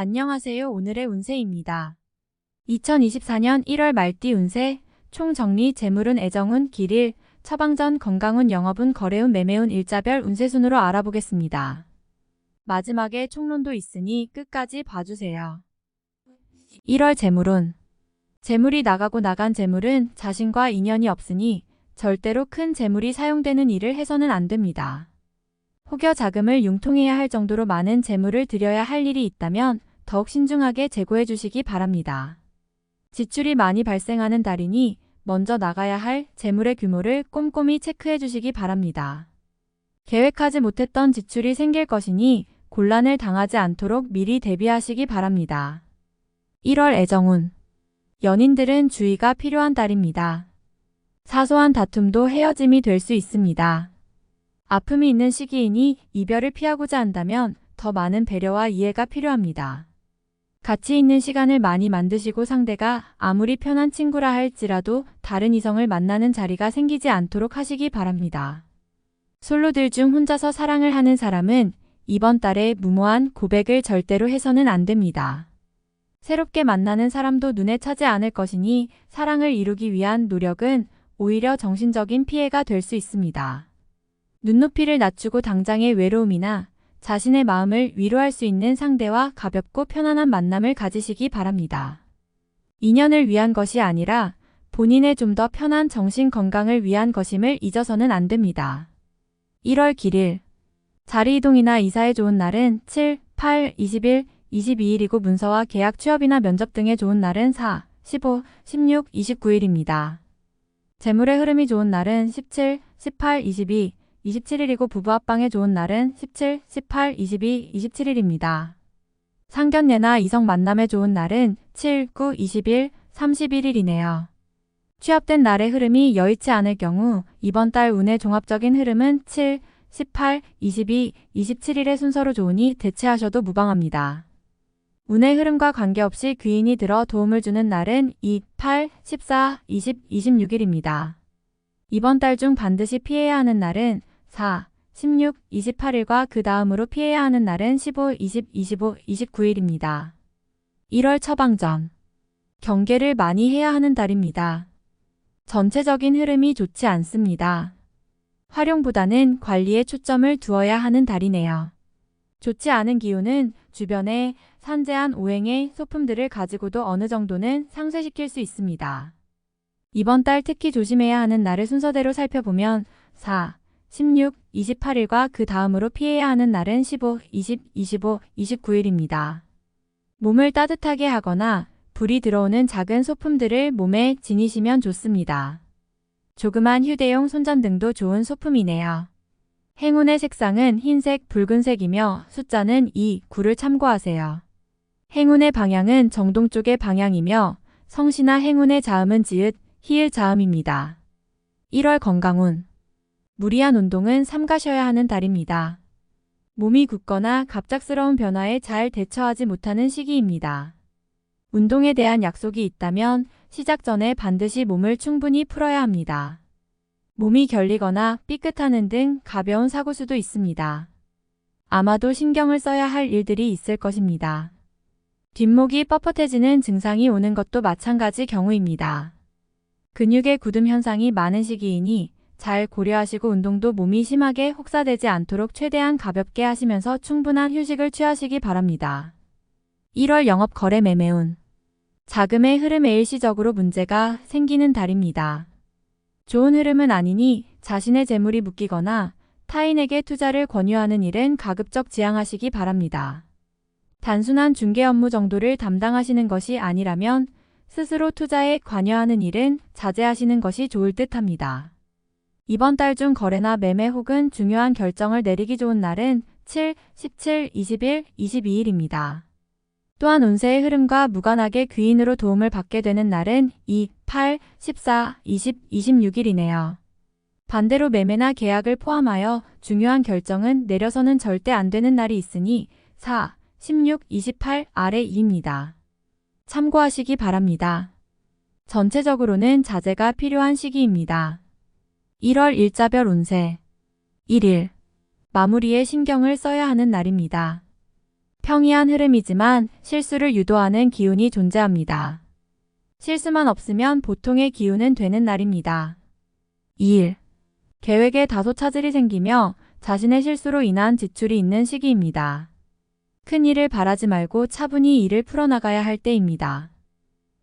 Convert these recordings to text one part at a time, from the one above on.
안녕하세요. 오늘의 운세입니다. 2024년 1월 말띠 운세, 총정리 재물운 애정운 길일, 처방전 건강운 영업운 거래운 매매운 일자별 운세순으로 알아보겠습니다. 마지막에 총론도 있으니 끝까지 봐주세요. 1월 재물운 재물이 나가고 나간 재물은 자신과 인연이 없으니 절대로 큰 재물이 사용되는 일을 해서는 안 됩니다. 혹여 자금을 융통해야 할 정도로 많은 재물을 들여야 할 일이 있다면 더욱 신중하게 재고해 주시기 바랍니다. 지출이 많이 발생하는 달이니 먼저 나가야 할 재물의 규모를 꼼꼼히 체크해 주시기 바랍니다. 계획하지 못했던 지출이 생길 것이니 곤란을 당하지 않도록 미리 대비하시기 바랍니다. 1월 애정운 연인들은 주의가 필요한 달입니다. 사소한 다툼도 헤어짐이 될 수 있습니다. 아픔이 있는 시기이니 이별을 피하고자 한다면 더 많은 배려와 이해가 필요합니다. 가치 있는 시간을 많이 만드시고 상대가 아무리 편한 친구라 할지라도 다른 이성을 만나는 자리가 생기지 않도록 하시기 바랍니다. 솔로들 중 혼자서 사랑을 하는 사람은 이번 달에 무모한 고백을 절대로 해서는 안 됩니다. 새롭게 만나는 사람도 눈에 차지 않을 것이니 사랑을 이루기 위한 노력은 오히려 정신적인 피해가 될 수 있습니다. 눈높이를 낮추고 당장의 외로움이나 자신의 마음을 위로할 수 있는 상대와 가볍고 편안한 만남을 가지시기 바랍니다. 인연을 위한 것이 아니라 본인의 좀 더 편한 정신 건강을 위한 것임을 잊어서는 안 됩니다. 1월 길일 자리 이동이나 이사에 좋은 날은 7, 8, 21, 22일이고 문서와 계약 취업이나 면접 등에 좋은 날은 4, 15, 16, 29일입니다. 재물의 흐름이 좋은 날은 17, 18, 22, 27일이고 부부 합방에 좋은 날은 17, 18, 22, 27일입니다. 상견례나 이성 만남에 좋은 날은 7, 9, 20일, 31일이네요. 취업된 날의 흐름이 여의치 않을 경우 이번 달 운의 종합적인 흐름은 7, 18, 22, 27일의 순서로 좋으니 대체하셔도 무방합니다. 운의 흐름과 관계없이 귀인이 들어 도움을 주는 날은 2, 8, 14, 20, 26일입니다. 이번 달 중 반드시 피해야 하는 날은 4, 16, 28일과 그 다음으로 피해야 하는 날은 15, 20, 25, 29일입니다. 1월 처방전. 경계를 많이 해야 하는 달입니다. 전체적인 흐름이 좋지 않습니다. 활용보다는 관리에 초점을 두어야 하는 달이네요. 좋지 않은 기운은 주변에 산재한 오행의 소품들을 가지고도 어느 정도는 상쇄시킬 수 있습니다. 이번 달 특히 조심해야 하는 날을 순서대로 살펴보면 4, 16, 28일과 그 다음으로 피해야 하는 날은 15, 20, 25, 29일입니다. 몸을 따뜻하게 하거나 불이 들어오는 작은 소품들을 몸에 지니시면 좋습니다. 조그만 휴대용 손전등도 좋은 소품이네요. 행운의 색상은 흰색, 붉은색이며 숫자는 2, 9를 참고하세요. 행운의 방향은 정동 쪽의 방향이며 성시나 행운의 자음은 지읒, 히읗 자음입니다. 1월 건강운 무리한 운동은 삼가셔야 하는 달입니다. 몸이 굳거나 갑작스러운 변화에 잘 대처하지 못하는 시기입니다. 운동에 대한 약속이 있다면 시작 전에 반드시 몸을 충분히 풀어야 합니다. 몸이 결리거나 삐끗하는 등 가벼운 사고 수도 있습니다. 아마도 신경을 써야 할 일들이 있을 것입니다. 뒷목이 뻣뻣해지는 증상이 오는 것도 마찬가지 경우입니다. 근육의 굳음 현상이 많은 시기이니 잘 고려하시고 운동도 몸이 심하게 혹사되지 않도록 최대한 가볍게 하시면서 충분한 휴식을 취하시기 바랍니다. 1월 영업 거래 매매운 자금의 흐름에 일시적으로 문제가 생기는 달입니다. 좋은 흐름은 아니니 자신의 재물이 묶이거나 타인에게 투자를 권유하는 일은 가급적 지양하시기 바랍니다. 단순한 중개 업무 정도를 담당하시는 것이 아니라면 스스로 투자에 관여하는 일은 자제하시는 것이 좋을 듯 합니다. 이번 달 중 거래나 매매 혹은 중요한 결정을 내리기 좋은 날은 7, 17, 21, 22일입니다. 또한 운세의 흐름과 무관하게 귀인으로 도움을 받게 되는 날은 2, 8, 14, 20, 26일이네요. 반대로 매매나 계약을 포함하여 중요한 결정은 내려서는 절대 안 되는 날이 있으니 4, 16, 28 아래 2입니다. 참고하시기 바랍니다. 전체적으로는 자제가 필요한 시기입니다. 1월 일자별 운세 1일 마무리에 신경을 써야 하는 날입니다. 평이한 흐름이지만 실수를 유도하는 기운이 존재합니다. 실수만 없으면 보통의 기운은 되는 날입니다. 2일. 계획에 다소 차질이 생기며 자신의 실수로 인한 지출이 있는 시기입니다. 큰 일을 바라지 말고 차분히 일을 풀어나가야 할 때입니다.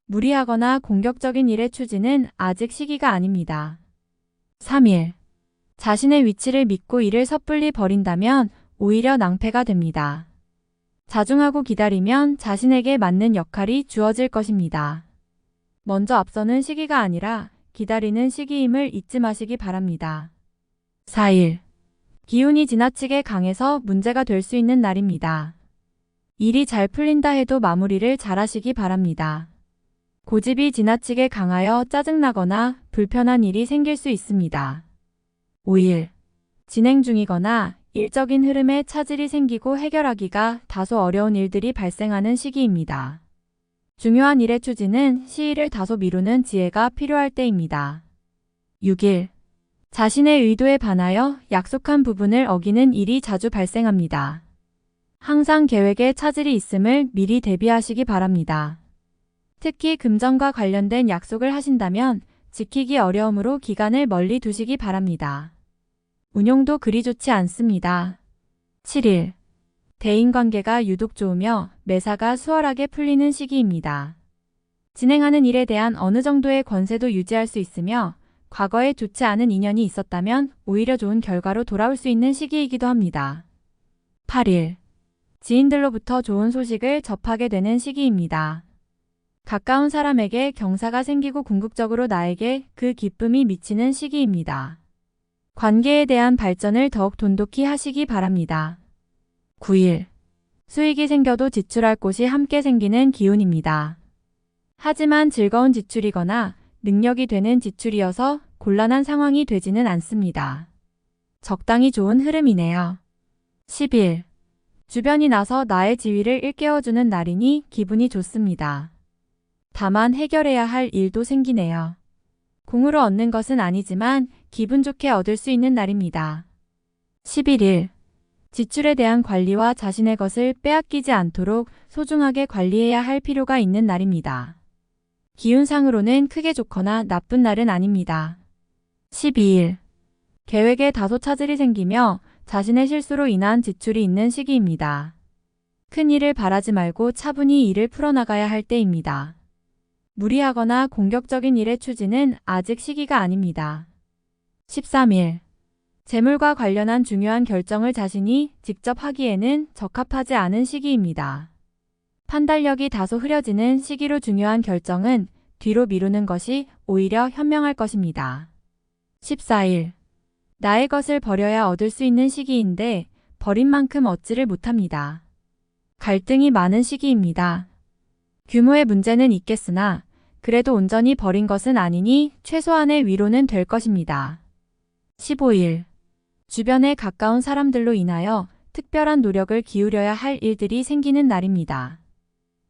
무리하거나 공격적인 일의 추진은 아직 시기가 아닙니다. 3일. 자신의 위치를 믿고 일을 섣불리 버린다면 오히려 낭패가 됩니다. 자중하고 기다리면 자신에게 맞는 역할이 주어질 것입니다. 먼저 앞서는 시기가 아니라 기다리는 시기임을 잊지 마시기 바랍니다. 4일. 기운이 지나치게 강해서 문제가 될 수 있는 날입니다. 일이 잘 풀린다 해도 마무리를 잘 하시기 바랍니다. 고집이 지나치게 강하여 짜증나거나 불편한 일이 생길 수 있습니다. 5일. 진행 중이거나 일적인 흐름에 차질이 생기고 해결하기가 다소 어려운 일들이 발생하는 시기입니다. 중요한 일의 추진은 시일을 다소 미루는 지혜가 필요할 때입니다. 6일. 자신의 의도에 반하여 약속한 부분을 어기는 일이 자주 발생합니다. 항상 계획에 차질이 있음을 미리 대비하시기 바랍니다. 특히 금전과 관련된 약속을 하신다면 지키기 어려움으로 기간을 멀리 두시기 바랍니다. 운용도 그리 좋지 않습니다. 7일. 대인관계가 유독 좋으며 매사가 수월하게 풀리는 시기입니다. 진행하는 일에 대한 어느 정도의 권세도 유지할 수 있으며 과거에 좋지 않은 인연이 있었다면 오히려 좋은 결과로 돌아올 수 있는 시기이기도 합니다. 8일. 지인들로부터 좋은 소식을 접하게 되는 시기입니다. 가까운 사람에게 경사가 생기고 궁극적으로 나에게 그 기쁨이 미치는 시기입니다. 관계에 대한 발전을 더욱 돈독히 하시기 바랍니다. 9일. 수익이 생겨도 지출할 곳이 함께 생기는 기운입니다. 하지만 즐거운 지출이거나 능력이 되는 지출이어서 곤란한 상황이 되지는 않습니다. 적당히 좋은 흐름이네요. 10일. 주변이 나서 나의 지위를 일깨워주는 날이니 기분이 좋습니다. 다만 해결해야 할 일도 생기네요. 공으로 얻는 것은 아니지만 기분 좋게 얻을 수 있는 날입니다. 11일. 지출에 대한 관리와 자신의 것을 빼앗기지 않도록 소중하게 관리해야 할 필요가 있는 날입니다. 기운상으로는 크게 좋거나 나쁜 날은 아닙니다. 12일. 계획에 다소 차질이 생기며 자신의 실수로 인한 지출이 있는 시기입니다. 큰 일을 바라지 말고 차분히 일을 풀어나가야 할 때입니다. 무리하거나 공격적인 일의 추진은 아직 시기가 아닙니다. 13일. 재물과 관련한 중요한 결정을 자신이 직접 하기에는 적합하지 않은 시기입니다. 판단력이 다소 흐려지는 시기로 중요한 결정은 뒤로 미루는 것이 오히려 현명할 것입니다. 14일. 나의 것을 버려야 얻을 수 있는 시기인데 버린 만큼 얻지를 못합니다. 갈등이 많은 시기입니다. 규모의 문제는 있겠으나 그래도 온전히 버린 것은 아니니 최소한의 위로는 될 것입니다. 15일. 주변에 가까운 사람들로 인하여 특별한 노력을 기울여야 할 일들이 생기는 날입니다.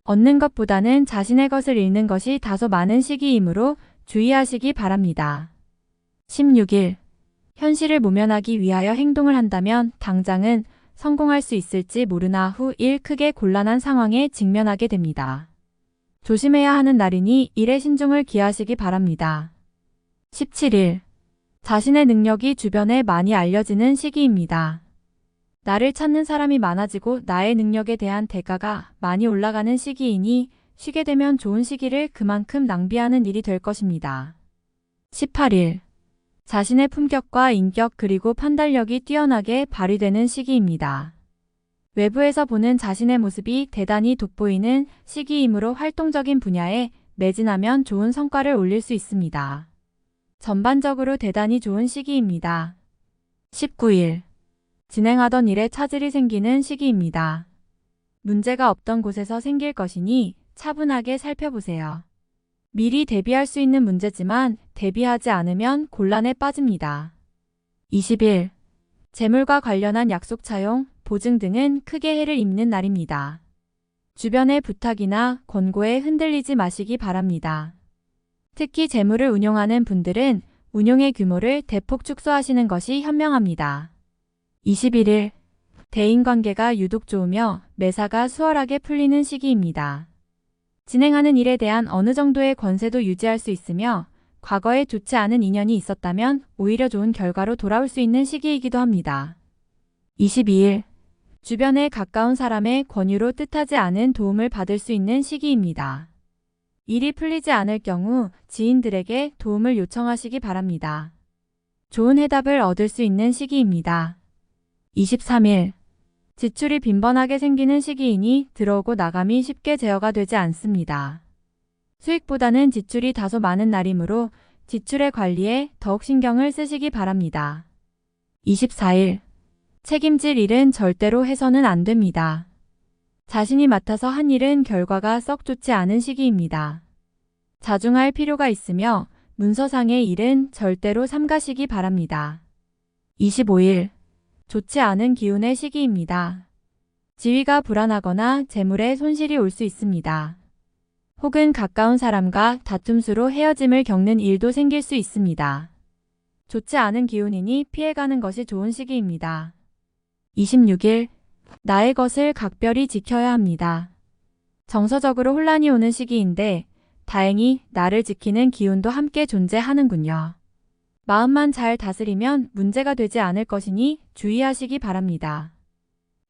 얻는 것보다는 자신의 것을 잃는 것이 다소 많은 시기이므로 주의하시기 바랍니다. 16일. 현실을 모면하기 위하여 행동을 한다면 당장은 성공할 수 있을지 모르나 후 일 크게 곤란한 상황에 직면하게 됩니다. 조심해야 하는 날이니 일에 신중을 기하시기 바랍니다. 17일. 자신의 능력이 주변에 많이 알려지는 시기입니다. 나를 찾는 사람이 많아지고 나의 능력에 대한 대가가 많이 올라가는 시기이니 쉬게 되면 좋은 시기를 그만큼 낭비하는 일이 될 것입니다. 18일. 자신의 품격과 인격 그리고 판단력이 뛰어나게 발휘되는 시기입니다. 외부에서 보는 자신의 모습이 대단히 돋보이는 시기이므로 활동적인 분야에 매진하면 좋은 성과를 올릴 수 있습니다. 전반적으로 대단히 좋은 시기입니다. 19일. 진행하던 일에 차질이 생기는 시기입니다. 문제가 없던 곳에서 생길 것이니 차분하게 살펴보세요. 미리 대비할 수 있는 문제지만 대비하지 않으면 곤란에 빠집니다. 20일. 재물과 관련한 약속 차용, 보증 등은 크게 해를 입는 날입니다. 주변의 부탁이나 권고에 흔들리지 마시기 바랍니다. 특히 재물을 운용하는 분들은 운용의 규모를 대폭 축소하시는 것이 현명합니다. 21일 대인관계가 유독 좋으며 매사가 수월하게 풀리는 시기입니다. 진행하는 일에 대한 어느 정도의 권세도 유지할 수 있으며 과거에 좋지 않은 인연이 있었다면 오히려 좋은 결과로 돌아올 수 있는 시기이기도 합니다. 22일 주변에 가까운 사람의 권유로 뜻하지 않은 도움을 받을 수 있는 시기입니다. 일이 풀리지 않을 경우 지인들에게 도움을 요청하시기 바랍니다. 좋은 해답을 얻을 수 있는 시기입니다. 23일 지출이 빈번하게 생기는 시기이니 들어오고 나감이 쉽게 제어가 되지 않습니다. 수익보다는 지출이 다소 많은 날이므로 지출의 관리에 더욱 신경을 쓰시기 바랍니다. 24일 책임질 일은 절대로 해서는 안 됩니다. 자신이 맡아서 한 일은 결과가 썩 좋지 않은 시기입니다. 자중할 필요가 있으며 문서상의 일은 절대로 삼가시기 바랍니다. 25일 좋지 않은 기운의 시기입니다. 지위가 불안하거나 재물에 손실이 올 수 있습니다. 혹은 가까운 사람과 다툼수로 헤어짐을 겪는 일도 생길 수 있습니다. 좋지 않은 기운이니 피해가는 것이 좋은 시기입니다. 26일 나의 것을 각별히 지켜야 합니다. 정서적으로 혼란이 오는 시기인데 다행히 나를 지키는 기운도 함께 존재하는군요. 마음만 잘 다스리면 문제가 되지 않을 것이니 주의하시기 바랍니다.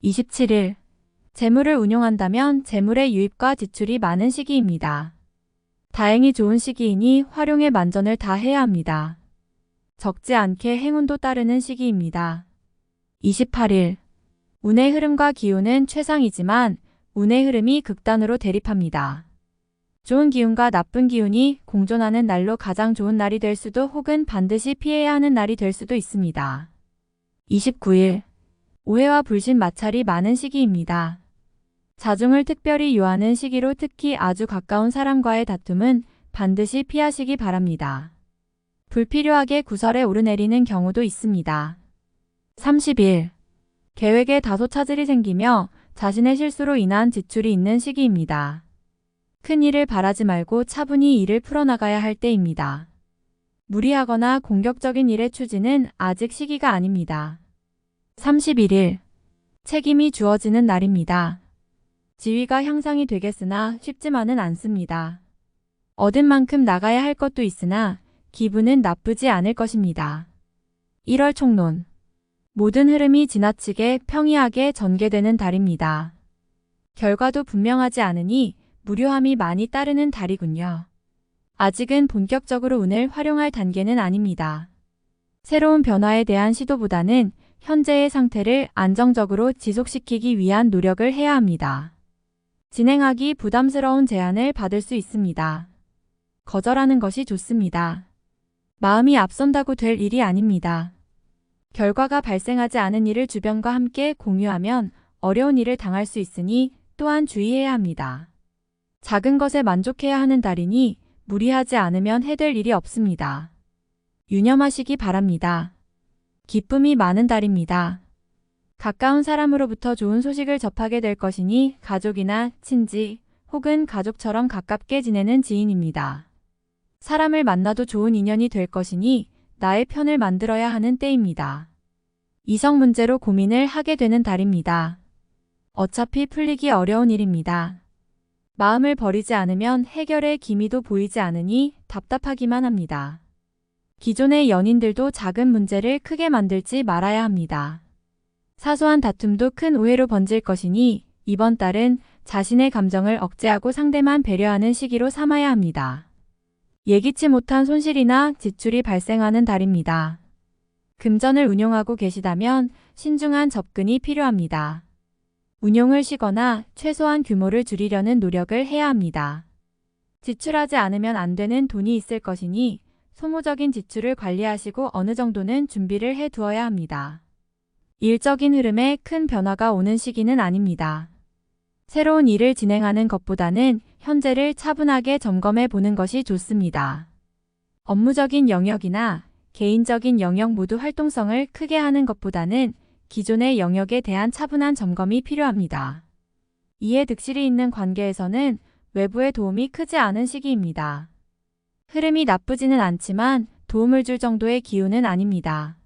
27일 재물을 운용한다면 재물의 유입과 지출이 많은 시기입니다. 다행히 좋은 시기이니 활용의 만전을 다 해야 합니다. 적지 않게 행운도 따르는 시기입니다. 28일 운의 흐름과 기운은 최상이지만 운의 흐름이 극단으로 대립합니다. 좋은 기운과 나쁜 기운이 공존하는 날로 가장 좋은 날이 될 수도 혹은 반드시 피해야 하는 날이 될 수도 있습니다. 29일 오해와 불신 마찰이 많은 시기입니다. 자중을 특별히 요하는 시기로 특히 아주 가까운 사람과의 다툼은 반드시 피하시기 바랍니다. 불필요하게 구설에 오르내리는 경우도 있습니다. 30일 계획에 다소 차질이 생기며 자신의 실수로 인한 지출이 있는 시기입니다. 큰 일을 바라지 말고 차분히 일을 풀어나가야 할 때입니다. 무리하거나 공격적인 일의 추진은 아직 시기가 아닙니다. 31일 책임이 주어지는 날입니다. 지위가 향상이 되겠으나 쉽지만은 않습니다. 얻은 만큼 나가야 할 것도 있으나 기분은 나쁘지 않을 것입니다. 1월 총론 모든 흐름이 지나치게 평이하게 전개되는 달입니다. 결과도 분명하지 않으니 무료함이 많이 따르는 달이군요. 아직은 본격적으로 운을 활용할 단계는 아닙니다. 새로운 변화에 대한 시도보다는 현재의 상태를 안정적으로 지속시키기 위한 노력을 해야 합니다. 진행하기 부담스러운 제안을 받을 수 있습니다. 거절하는 것이 좋습니다. 마음이 앞선다고 될 일이 아닙니다. 결과가 발생하지 않은 일을 주변과 함께 공유하면 어려운 일을 당할 수 있으니 또한 주의해야 합니다. 작은 것에 만족해야 하는 달이니 무리하지 않으면 해될 일이 없습니다. 유념하시기 바랍니다. 기쁨이 많은 달입니다. 가까운 사람으로부터 좋은 소식을 접하게 될 것이니 가족이나 친지 혹은 가족처럼 가깝게 지내는 지인입니다. 사람을 만나도 좋은 인연이 될 것이니 나의 편을 만들어야 하는 때입니다. 이성 문제로 고민을 하게 되는 달입니다. 어차피 풀리기 어려운 일입니다. 마음을 버리지 않으면 해결의 기미도 보이지 않으니 답답하기만 합니다. 기존의 연인들도 작은 문제를 크게 만들지 말아야 합니다. 사소한 다툼도 큰 오해로 번질 것이니 이번 달은 자신의 감정을 억제하고 상대만 배려하는 시기로 삼아야 합니다. 예기치 못한 손실이나 지출이 발생하는 달입니다. 금전을 운용하고 계시다면 신중한 접근이 필요합니다. 운용을 쉬거나 최소한 규모를 줄이려는 노력을 해야 합니다. 지출하지 않으면 안 되는 돈이 있을 것이니 소모적인 지출을 관리하시고 어느 정도는 준비를 해 두어야 합니다. 일적인 흐름에 큰 변화가 오는 시기는 아닙니다. 새로운 일을 진행하는 것보다는 현재를 차분하게 점검해 보는 것이 좋습니다. 업무적인 영역이나 개인적인 영역 모두 활동성을 크게 하는 것보다는 기존의 영역에 대한 차분한 점검이 필요합니다. 이에 득실이 있는 관계에서는 외부의 도움이 크지 않은 시기입니다. 흐름이 나쁘지는 않지만 도움을 줄 정도의 기운은 아닙니다.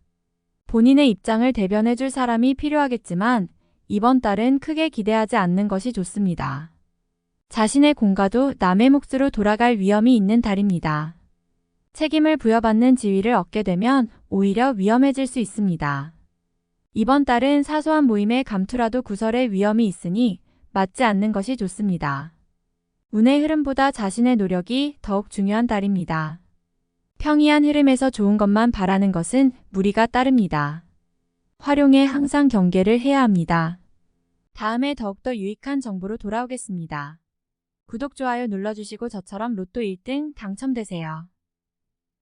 본인의 입장을 대변해 줄 사람이 필요하겠지만 이번 달은 크게 기대하지 않는 것이 좋습니다. 자신의 공과도 남의 몫으로 돌아갈 위험이 있는 달입니다. 책임을 부여받는 지위를 얻게 되면 오히려 위험해질 수 있습니다. 이번 달은 사소한 모임에 감투라도 구설의 위험이 있으니 맞지 않는 것이 좋습니다. 운의 흐름보다 자신의 노력이 더욱 중요한 달입니다. 평이한 흐름에서 좋은 것만 바라는 것은 무리가 따릅니다. 활용에 항상 경계를 해야 합니다. 다음에 더욱더 유익한 정보로 돌아오겠습니다. 구독, 좋아요 눌러주시고 저처럼 로또 1등 당첨되세요.